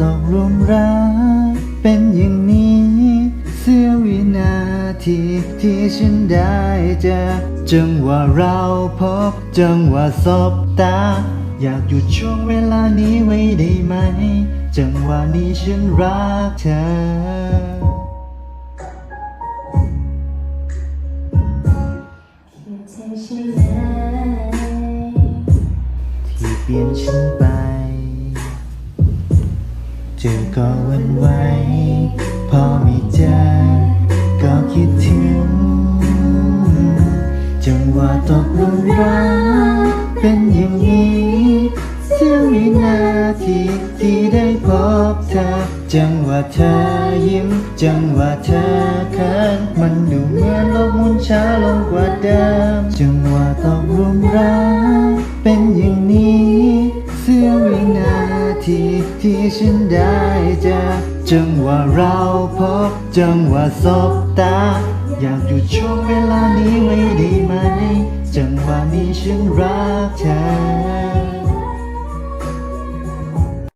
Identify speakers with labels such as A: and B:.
A: ตกลุม
B: รักเป็นอย่างนี้ เสียวินาทีที่ฉันได้เจอจังหวะเราพบจังหวะสบตา อยากหยุดช่วงเวลานี้ไว้ได้ไหม จังหวะนี้ฉันรักเธอที่เปลี่ยนฉันไป จอก็วันไหวพอไม่เจอก็คิดถึง จังหวะตกลุมรักเป็นอย่างนี้เสียวินาทีที่ได้พบเธอ จังหวะเธอยิ้ม จังหวะเธอเขินมันดูเหมือนโลกหมุนช้าลงกว่าเดิม จังหวะตกลุมรักเป็นอย่างนี้ ทีที่ฉันได้เจอจังหวะเราพบจังหวะสบตา อยากหยุดช่วงเวลานี้ไว้ได้ไหม จังหวะนี้ฉันรักเธอ